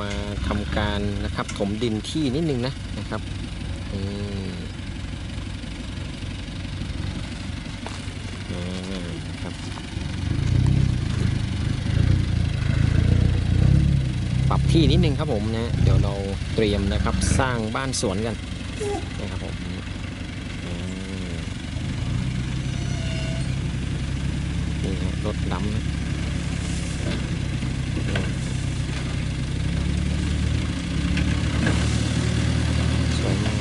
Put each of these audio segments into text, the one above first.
มาทำการนะครับถมดินที่นิดนึงนะนะครับอ่าครับปรับที่นิดนึงครับผมนะเดี๋ยวเราเตรียมนะครับสร้างบ้านสวนกันนะครับผมอืมนี่ฮะรถดำนะสวยมาก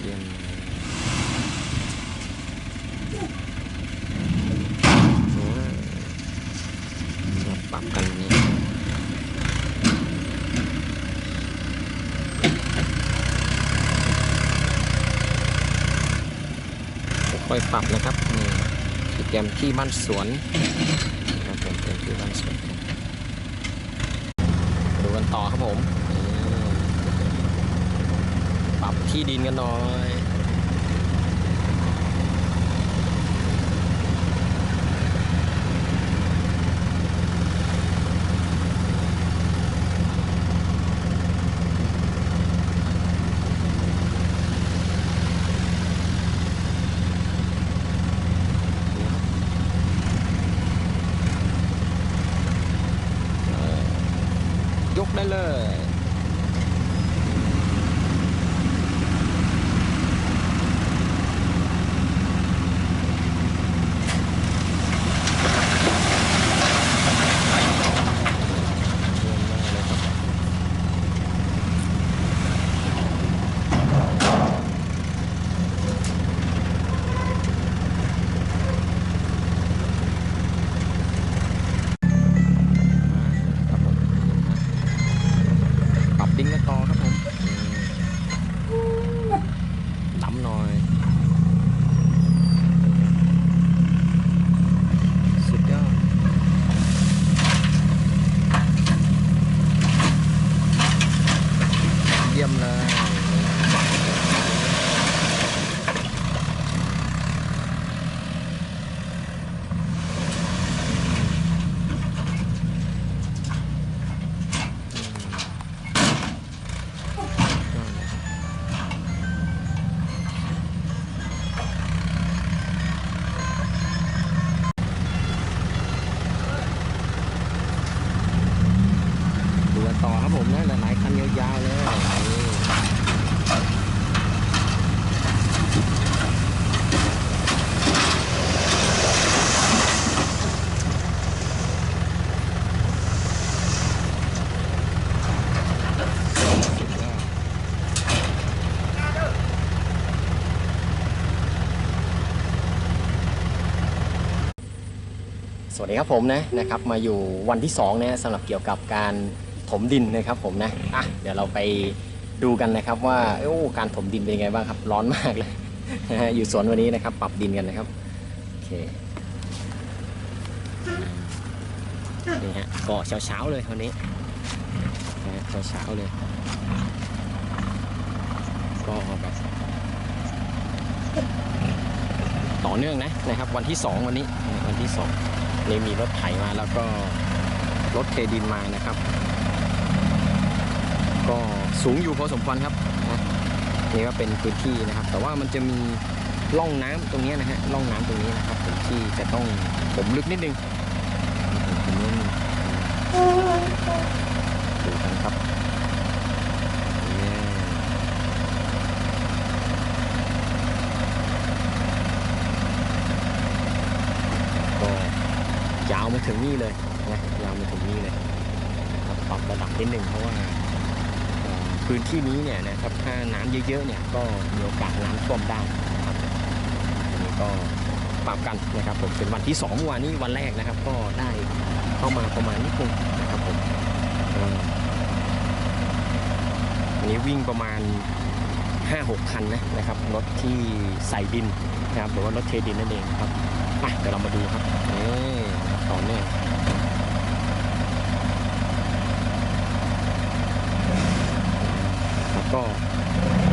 เยี่ยมเลยโอ้ยมาปรับกันนี้ ค่อยปรับนะครับนี่คือเตรียมที่บ้านสวนนะครับผมเตรียมที่บ้านสวนดูกันต่อครับผมปรับที่ดินกันหน่อยเอ่ อยกได้เลย เยี่ยมมากเลยครับครับผม ปรับดินกันต่อครับผมอืมดำหน่อย สุดยอด เยี่ยมเลยดูกันต่อครับผมนะหลายๆคันยาวๆเลยนี่ สวัสดีครับผมนะนะครับมาอยู่วันที่2นะสำหรับเกี่ยวกับการถมดินนะครับผมนะอะเดี๋ยวเราไปดูกันนะครับว่าโอ้การถมดินเป็นยังไงบ้างครับร้อนมากเลย อยู่สวนวันนี้นะครับ ปรับดินกันนะครับโอเคนี่ฮะก็เช้าเช้าๆเลยวันนี้เช้าเช้าเลยก็แบบ ต่อเนื่องนะนะครับ วันที่ 2 วันนี้วันที่2นี่มีรถไถมาแล้วก็รถเทดินมานะครับ ก็สูงอยู่พอสมควรครับนะนี่ก็เป็นพื้นที่นะครับ แต่ว่ามันจะมีร่องน้ำตรงนี้นะฮะร่องน้ำตรงนี้นะครับผมที่จะต้องผมลึกนิดนึงผมนึงดูกันครับเนี่ย ก็ยาวมา ถึงนี่เลยนะยาวมาถึงนี่เลยครับปรับระดับนิดหนึ่งเพราะว่าพื้นที่นี้เนี่ยนะครับถ้าน้ำเยอะๆเนี่ยก็มีโอกาสน้ำท่วมได้นะครับอันนี้ก็ปรับกันนะครับผมเป็นวันที่สองเมื่อวานนี้วันแรกนะครับ ก็ได้เข้ามาประมาณนิดนึงนะครับผมอันนี้วิ่งประมาณ 5-6คันนะนะครับรถที่ใส่ดินนะครับหรือว่ารถเทดินนั่นเองครับไปเดี๋ยวเรามาดูครับนี่ ต่อเนื่องแล้วก็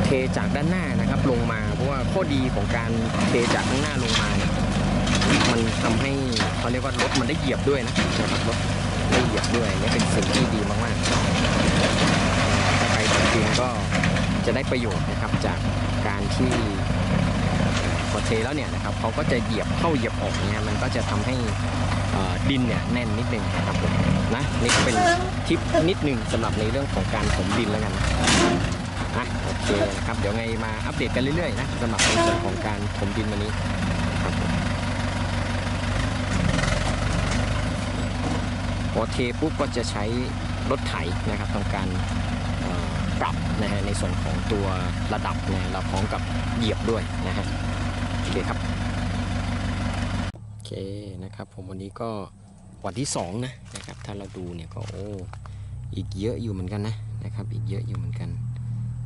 เทจากด้านหน้านะครับลงมา เพราะว่าข้อดีของการเทจากข้างหน้าลงมาเนี่ยมันทำให้เขาเรียกว่ารถมันได้เหยียบด้วยนะครับรถได้เหยียบด้วยนี่เป็นสิ่งที่ดีมากๆถ้าใครจริงๆก็จะได้ประโยชน์นะครับจากการที่ พอเทแล้วเนี่ยนะครับเขาก็จะเหยียบเข้าเหยียบออกเนี่ยมันก็จะทำให้ดินเนี่ยแน่นนิดนึงนะครับผมนะนี่ก็เป็นทิปนิดนึงสำหรับในเรื่องของการถมดินแล้วกันนะโอเคนะครับเดี๋ยวไงมาอัปเดตกันเรื่อยๆนะสำหรับในส่วนของการถมดินวันนี้พอเทปุ๊บก็จะใช้รถไถนะครับทำการปรับนะฮะในส่วนของตัวระดับเนะเราพร้อมกับเหยียบด้วยนะฮะ โอเคครับโอเคนะครับผมวันนี้ก็วันที่สองนะนะครับถ้าเราดูเนี่ยก็โอ้อีกเยอะอยู่เหมือนกันนะนะครับอีกเยอะอยู่เหมือนกัน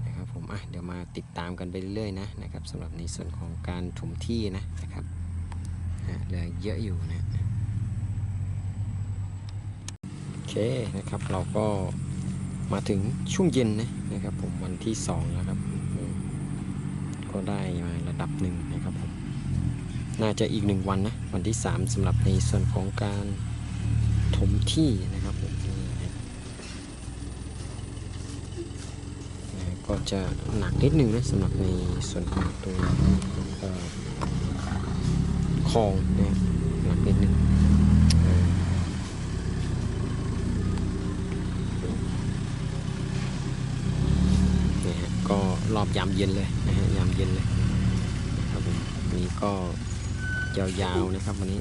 นะครับผมอะเดี๋ยวมาติดตามกันไปเรื่อยๆนะนะครับสำหรับในส่วนของการถมที่นะนะครับนะเหลือเยอะอยู่นะโอเคนะครับเราก็มาถึงช่วงเย็นนะนะครับผมวันที่สองแล้วครับก็ได้มาระดับหนึ่งนะครับผม น่าจะอีกหนึ่งวันนะ วันที่สามสำหรับในส่วนของการถมที่นะครับผมนี่ก็จะหนักนิดนึงนะสำหรับในส่วนของตัวคลองนะหนักนิดนึงนี่ฮะก็รอบยามเย็นเลยนะฮะยามเย็นเลยครับผมนี่ก็ ยาวๆนะครับวันนี้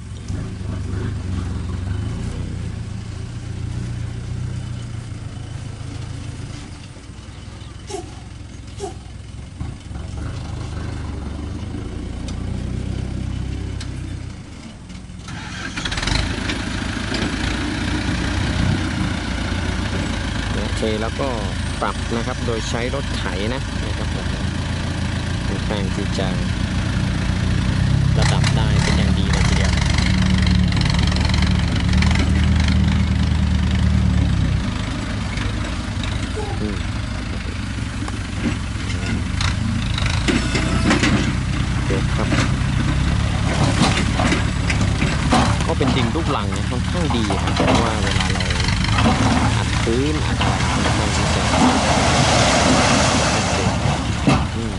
โอเคแล้วก็ปรับนะครับโดยใช้รถไถนะนะครับผมค่อนข้างที่จะ ระดับได้เป็นอย่างดีเลยทีเดียวอืมเดี๋ยวครับก็เป็นดินลูกลังเนี่ยค่อนข้างดีครับเพราะว่าเวลาเราอัดพื้นอัดอะไรค่อนข้างที่จะอืม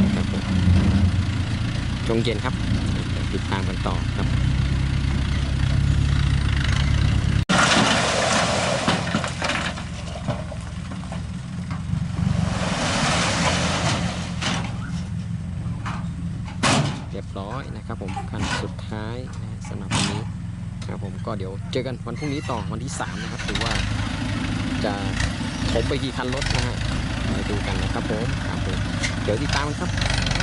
นะครับผม จงเย็นครับ ติดตามกันต่อครับเรียบร้อยนะครับผมคันสุดท้ายนะสำหรับวันนี้นะครับผมก็เดี๋ยวเจอกันวันพรุ่งนี้ต่อวันที่ 3 นะครับถือว่าจะถมไปกี่คันรถนะฮะไปดูกันนะครับผมครับผมเดี๋ยวติดตามครับ